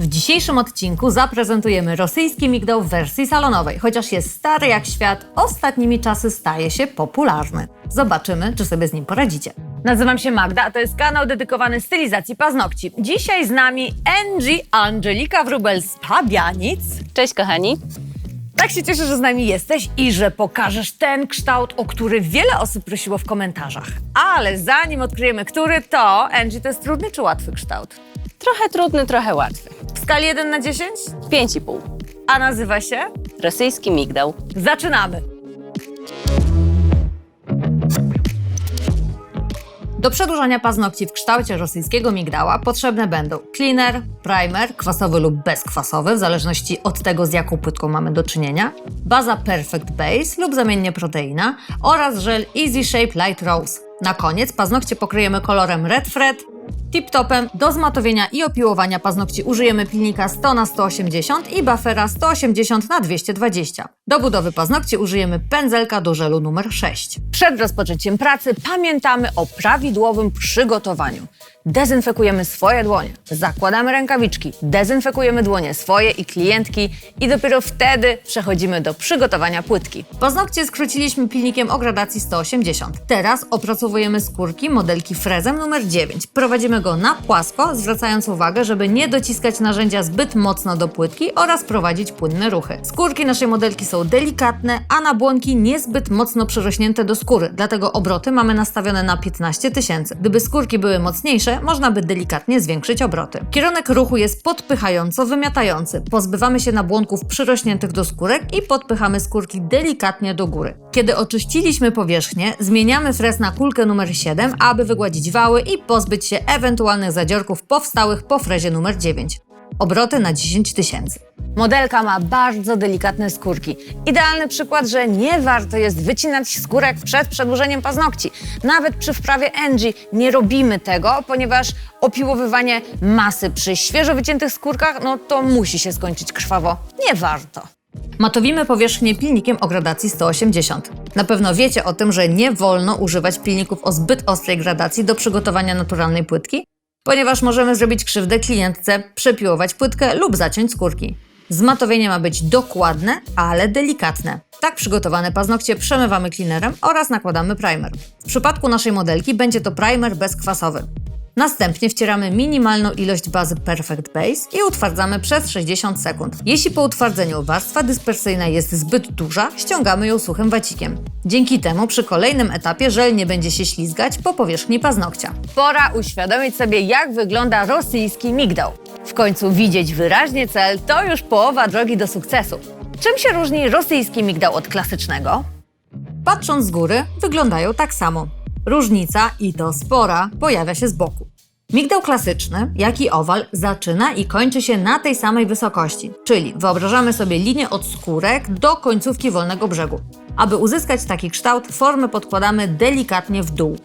W dzisiejszym odcinku zaprezentujemy rosyjski migdał w wersji salonowej. Chociaż jest stary jak świat, ostatnimi czasy staje się popularny. Zobaczymy, czy sobie z nim poradzicie. Nazywam się Magda, a to jest kanał dedykowany stylizacji paznokci. Dzisiaj z nami Angie Angelika Wróbel z Pabianic. Cześć kochani. Tak się cieszę, że z nami jesteś i że pokażesz ten kształt, o który wiele osób prosiło w komentarzach. Ale zanim odkryjemy, który to, Angie, to jest trudny czy łatwy kształt? Trochę trudny, trochę łatwy. W skali 1 na 10? 5,5. A nazywa się? Rosyjski migdał. Zaczynamy! Do przedłużania paznokci w kształcie rosyjskiego migdała potrzebne będą cleaner, primer, kwasowy lub bezkwasowy, w zależności od tego, z jaką płytką mamy do czynienia, baza Perfect Base lub zamiennie proteina oraz żel Easy Shape Light Rose. Na koniec paznokcie pokryjemy kolorem Red Fred, Tip-topem do zmatowienia i opiłowania paznokci użyjemy pilnika 100 na 180 i buffera 180 na 220. Do budowy paznokci użyjemy pędzelka do żelu numer 6. Przed rozpoczęciem pracy pamiętamy o prawidłowym przygotowaniu. Dezynfekujemy swoje dłonie, zakładamy rękawiczki, dezynfekujemy dłonie swoje i klientki i dopiero wtedy przechodzimy do przygotowania płytki. Paznokcie skróciliśmy pilnikiem o gradacji 180. Teraz opracowujemy skórki modelki frezem numer 9. Prowadzimy go na płasko, zwracając uwagę, żeby nie dociskać narzędzia zbyt mocno do płytki oraz prowadzić płynne ruchy. Skórki naszej modelki są delikatne, a nabłonki niezbyt mocno przyrośnięte do skóry, dlatego obroty mamy nastawione na 15 tysięcy. Gdyby skórki były mocniejsze, można by delikatnie zwiększyć obroty. Kierunek ruchu jest podpychająco wymiatający. Pozbywamy się nabłonków przyrośniętych do skórek i podpychamy skórki delikatnie do góry. Kiedy oczyściliśmy powierzchnię, zmieniamy frez na kulkę numer 7, aby wygładzić wały i pozbyć się ewentualnych zadziorków powstałych po frezie numer 9. Obroty na 10 tysięcy. Modelka ma bardzo delikatne skórki. Idealny przykład, że nie warto jest wycinać skórek przed przedłużeniem paznokci. Nawet przy wprawie Angie nie robimy tego, ponieważ opiłowywanie masy przy świeżo wyciętych skórkach, no to musi się skończyć krwawo. Nie warto. Matowimy powierzchnię pilnikiem o gradacji 180. Na pewno wiecie o tym, że nie wolno używać pilników o zbyt ostrej gradacji do przygotowania naturalnej płytki, ponieważ możemy zrobić krzywdę klientce, przepiłować płytkę lub zaciąć skórki. Zmatowienie ma być dokładne, ale delikatne. Tak przygotowane paznokcie przemywamy cleanerem oraz nakładamy primer. W przypadku naszej modelki będzie to primer bezkwasowy. Następnie wcieramy minimalną ilość bazy Perfect Base i utwardzamy przez 60 sekund. Jeśli po utwardzeniu warstwa dyspersyjna jest zbyt duża, ściągamy ją suchym wacikiem. Dzięki temu przy kolejnym etapie żel nie będzie się ślizgać po powierzchni paznokcia. Pora uświadomić sobie, jak wygląda rosyjski migdał. W końcu widzieć wyraźnie cel to już połowa drogi do sukcesu. Czym się różni rosyjski migdał od klasycznego? Patrząc z góry, wyglądają tak samo. Różnica, i to spora, pojawia się z boku. Migdał klasyczny, jak i owal, zaczyna i kończy się na tej samej wysokości, czyli wyobrażamy sobie linię od skórek do końcówki wolnego brzegu. Aby uzyskać taki kształt, formę podkładamy delikatnie w dół.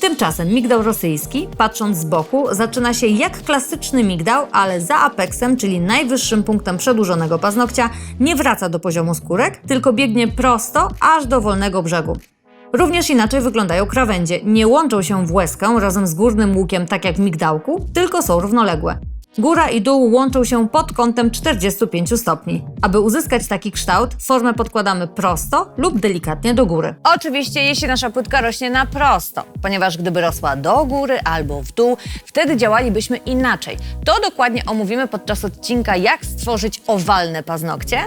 Tymczasem migdał rosyjski, patrząc z boku, zaczyna się jak klasyczny migdał, ale za apexem, czyli najwyższym punktem przedłużonego paznokcia, nie wraca do poziomu skórek, tylko biegnie prosto aż do wolnego brzegu. Również inaczej wyglądają krawędzie. Nie łączą się w łezkę razem z górnym łukiem, tak jak w migdałku, tylko są równoległe. Góra i dół łączą się pod kątem 45 stopni. Aby uzyskać taki kształt, formę podkładamy prosto lub delikatnie do góry. Oczywiście, jeśli nasza płytka rośnie na prosto, ponieważ gdyby rosła do góry albo w dół, wtedy działalibyśmy inaczej. To dokładnie omówimy podczas odcinka, jak stworzyć owalne paznokcie.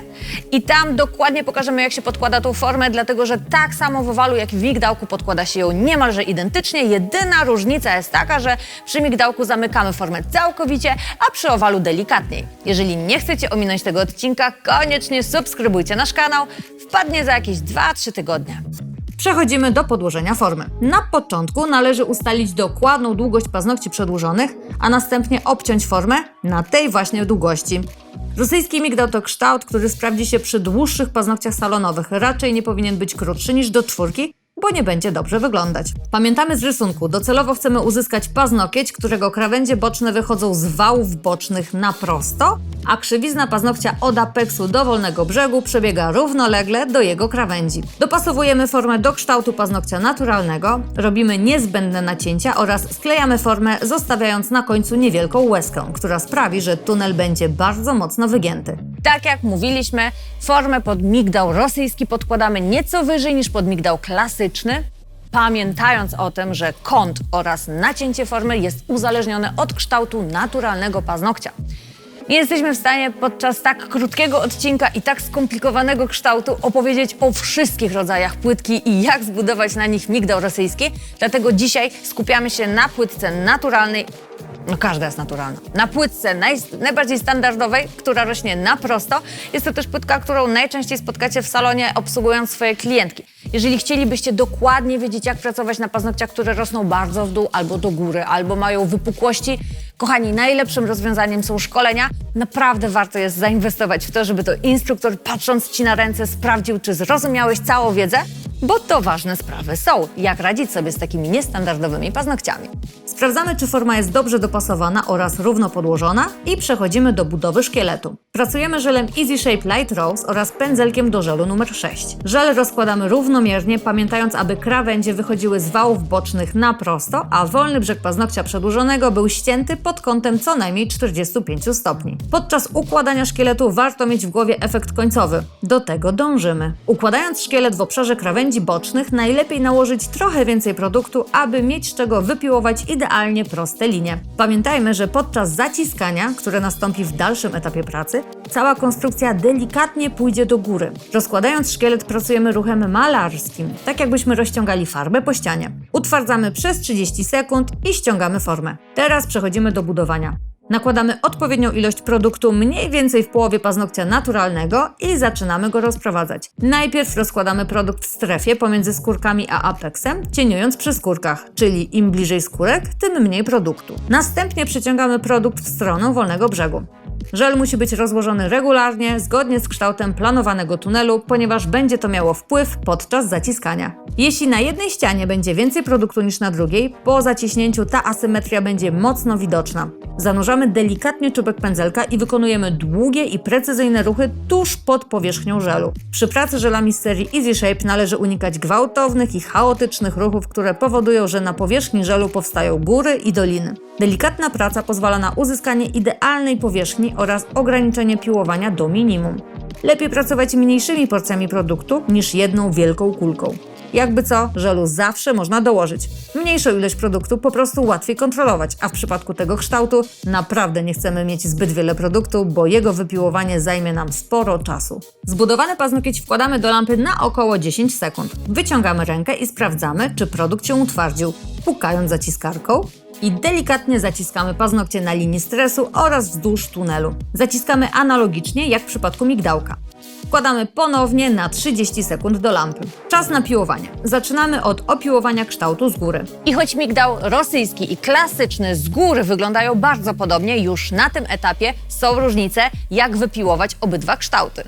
I tam dokładnie pokażemy, jak się podkłada tą formę, dlatego że tak samo w owalu, jak w migdałku podkłada się ją niemalże identycznie. Jedyna różnica jest taka, że przy migdałku zamykamy formę całkowicie, a przy owalu delikatniej. Jeżeli nie chcecie ominąć tego odcinka, koniecznie subskrybujcie nasz kanał. Wpadnie za jakieś 2-3 tygodnie. Przechodzimy do podłożenia formy. Na początku należy ustalić dokładną długość paznokci przedłużonych, a następnie obciąć formę na tej właśnie długości. Rosyjski migdał to kształt, który sprawdzi się przy dłuższych paznokciach salonowych. Raczej nie powinien być krótszy niż do czwórki, bo nie będzie dobrze wyglądać. Pamiętamy z rysunku, docelowo chcemy uzyskać paznokieć, którego krawędzie boczne wychodzą z wałów bocznych na prosto, a krzywizna paznokcia od apeksu do wolnego brzegu przebiega równolegle do jego krawędzi. Dopasowujemy formę do kształtu paznokcia naturalnego, robimy niezbędne nacięcia oraz sklejamy formę, zostawiając na końcu niewielką łezkę, która sprawi, że tunel będzie bardzo mocno wygięty. Tak jak mówiliśmy, formę pod migdał rosyjski podkładamy nieco wyżej niż pod migdał klasyczny, pamiętając o tym, że kąt oraz nacięcie formy jest uzależnione od kształtu naturalnego paznokcia. Nie jesteśmy w stanie podczas tak krótkiego odcinka i tak skomplikowanego kształtu opowiedzieć o wszystkich rodzajach płytki i jak zbudować na nich migdał rosyjski, dlatego dzisiaj skupiamy się na płytce naturalnej. No każda jest naturalna. Na płytce naj, najbardziej standardowej, która rośnie na prosto. Jest to też płytka, którą najczęściej spotkacie w salonie obsługując swoje klientki. Jeżeli chcielibyście dokładnie wiedzieć, jak pracować na paznokciach, które rosną bardzo w dół albo do góry, albo mają wypukłości, kochani, najlepszym rozwiązaniem są szkolenia. Naprawdę warto jest zainwestować w to, żeby to instruktor, patrząc Ci na ręce, sprawdził, czy zrozumiałeś całą wiedzę, bo to ważne sprawy są. Jak radzić sobie z takimi niestandardowymi paznokciami. Sprawdzamy, czy forma jest dobrze dopasowana oraz równo podłożona i przechodzimy do budowy szkieletu. Pracujemy żelem Easy Shape Light Rose oraz pędzelkiem do żelu numer 6. Żel rozkładamy równomiernie, pamiętając, aby krawędzie wychodziły z wałów bocznych na prosto, a wolny brzeg paznokcia przedłużonego był ścięty pod kątem co najmniej 45 stopni. Podczas układania szkieletu warto mieć w głowie efekt końcowy. Do tego dążymy. Układając szkielet w obszarze krawędzi bocznych, najlepiej nałożyć trochę więcej produktu, aby mieć z czego wypiłować idealnie proste linie. Pamiętajmy, że podczas zaciskania, które nastąpi w dalszym etapie pracy, cała konstrukcja delikatnie pójdzie do góry. Rozkładając szkielet pracujemy ruchem malarskim, tak jakbyśmy rozciągali farbę po ścianie. Utwardzamy przez 30 sekund i ściągamy formę. Teraz przechodzimy do budowania. Nakładamy odpowiednią ilość produktu mniej więcej w połowie paznokcia naturalnego i zaczynamy go rozprowadzać. Najpierw rozkładamy produkt w strefie pomiędzy skórkami a apexem, cieniując przy skórkach, czyli im bliżej skórek, tym mniej produktu. Następnie przeciągamy produkt w stronę wolnego brzegu. Żel musi być rozłożony regularnie, zgodnie z kształtem planowanego tunelu, ponieważ będzie to miało wpływ podczas zaciskania. Jeśli na jednej ścianie będzie więcej produktu niż na drugiej, po zaciśnięciu ta asymetria będzie mocno widoczna. Zanurzamy delikatnie czubek pędzelka i wykonujemy długie i precyzyjne ruchy tuż pod powierzchnią żelu. Przy pracy żelami z serii Easy Shape należy unikać gwałtownych i chaotycznych ruchów, które powodują, że na powierzchni żelu powstają góry i doliny. Delikatna praca pozwala na uzyskanie idealnej powierzchni oraz ograniczenie piłowania do minimum. Lepiej pracować mniejszymi porcjami produktu niż jedną wielką kulką. Jakby co, żelu zawsze można dołożyć. Mniejszą ilość produktu po prostu łatwiej kontrolować, a w przypadku tego kształtu naprawdę nie chcemy mieć zbyt wiele produktu, bo jego wypiłowanie zajmie nam sporo czasu. Zbudowany paznokieć wkładamy do lampy na około 10 sekund. Wyciągamy rękę i sprawdzamy, czy produkt się utwardził, pukając zaciskarką i delikatnie zaciskamy paznokcie na linii stresu oraz wzdłuż tunelu. Zaciskamy analogicznie jak w przypadku migdałka. Wkładamy ponownie na 30 sekund do lampy. Czas na piłowanie. Zaczynamy od opiłowania kształtu z góry. I choć migdał rosyjski i klasyczny z góry wyglądają bardzo podobnie, już na tym etapie są różnice, jak wypiłować obydwa kształty.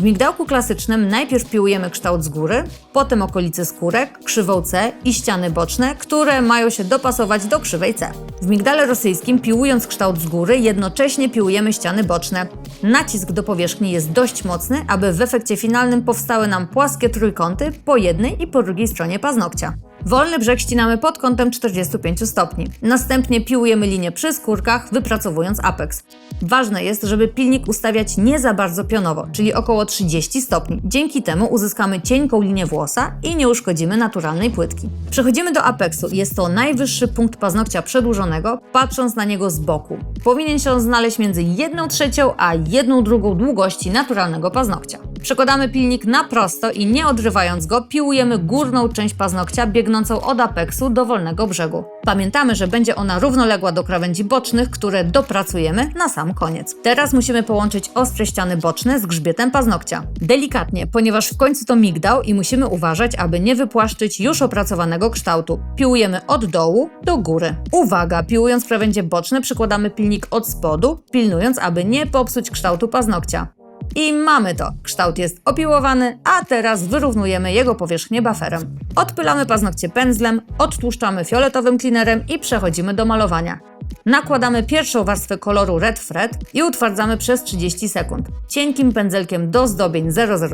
W migdałku klasycznym najpierw piłujemy kształt z góry, potem okolice skórek, krzywą C i ściany boczne, które mają się dopasować do krzywej C. W migdale rosyjskim piłując kształt z góry, jednocześnie piłujemy ściany boczne. Nacisk do powierzchni jest dość mocny, aby w efekcie finalnym powstały nam płaskie trójkąty po jednej i po drugiej stronie paznokcia. Wolny brzeg ścinamy pod kątem 45 stopni. Następnie piłujemy linię przy skórkach, wypracowując apex. Ważne jest, żeby pilnik ustawiać nie za bardzo pionowo, czyli około 30 stopni. Dzięki temu uzyskamy cienką linię włosa i nie uszkodzimy naturalnej płytki. Przechodzimy do apexu. Jest to najwyższy punkt paznokcia przedłużonego, patrząc na niego z boku. Powinien się on znaleźć między 1 trzecią a 1 drugą długości naturalnego paznokcia. Przekładamy pilnik na prosto i nie odrywając go, piłujemy górną część paznokcia biegnącą od apeksu do wolnego brzegu. Pamiętamy, że będzie ona równoległa do krawędzi bocznych, które dopracujemy na sam koniec. Teraz musimy połączyć ostre ściany boczne z grzbietem paznokcia. Delikatnie, ponieważ w końcu to migdał i musimy uważać, aby nie wypłaszczyć już opracowanego kształtu. Piłujemy od dołu do góry. Uwaga, piłując krawędzie boczne przykładamy pilnik od spodu, pilnując, aby nie popsuć kształtu paznokcia. I mamy to. Kształt jest opiłowany, a teraz wyrównujemy jego powierzchnię baferem. Odpylamy paznokcie pędzlem, odtłuszczamy fioletowym cleanerem i przechodzimy do malowania. Nakładamy pierwszą warstwę koloru Red Fred i utwardzamy przez 30 sekund. Cienkim pędzelkiem do zdobień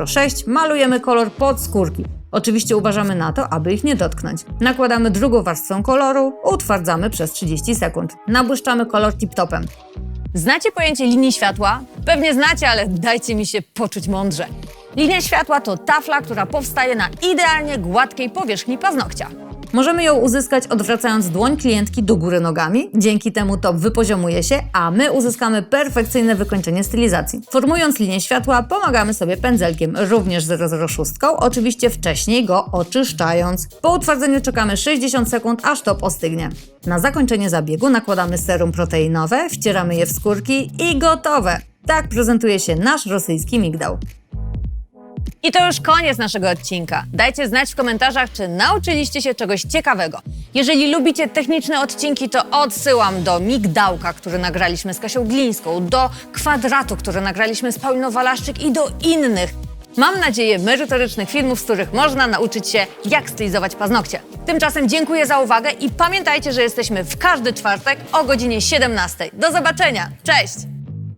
006 malujemy kolor pod skórki. Oczywiście uważamy na to, aby ich nie dotknąć. Nakładamy drugą warstwę koloru, utwardzamy przez 30 sekund. Nabłyszczamy kolor tip-topem. Znacie pojęcie linii światła? Pewnie znacie, ale dajcie mi się poczuć mądrze. Linia światła to tafla, która powstaje na idealnie gładkiej powierzchni paznokcia. Możemy ją uzyskać odwracając dłoń klientki do góry nogami. Dzięki temu top wypoziomuje się, a my uzyskamy perfekcyjne wykończenie stylizacji. Formując linię światła, pomagamy sobie pędzelkiem, również 006, oczywiście wcześniej go oczyszczając. Po utwardzeniu czekamy 60 sekund, aż top ostygnie. Na zakończenie zabiegu nakładamy serum proteinowe, wcieramy je w skórki i gotowe. Tak prezentuje się nasz rosyjski migdał. I to już koniec naszego odcinka. Dajcie znać w komentarzach, czy nauczyliście się czegoś ciekawego. Jeżeli lubicie techniczne odcinki, to odsyłam do migdałka, który nagraliśmy z Kasią Glińską, do kwadratu, który nagraliśmy z Pauliną Walaszczyk i do innych. Mam nadzieję merytorycznych filmów, z których można nauczyć się, jak stylizować paznokcie. Tymczasem dziękuję za uwagę i pamiętajcie, że jesteśmy w każdy czwartek o godzinie 17. Do zobaczenia. Cześć!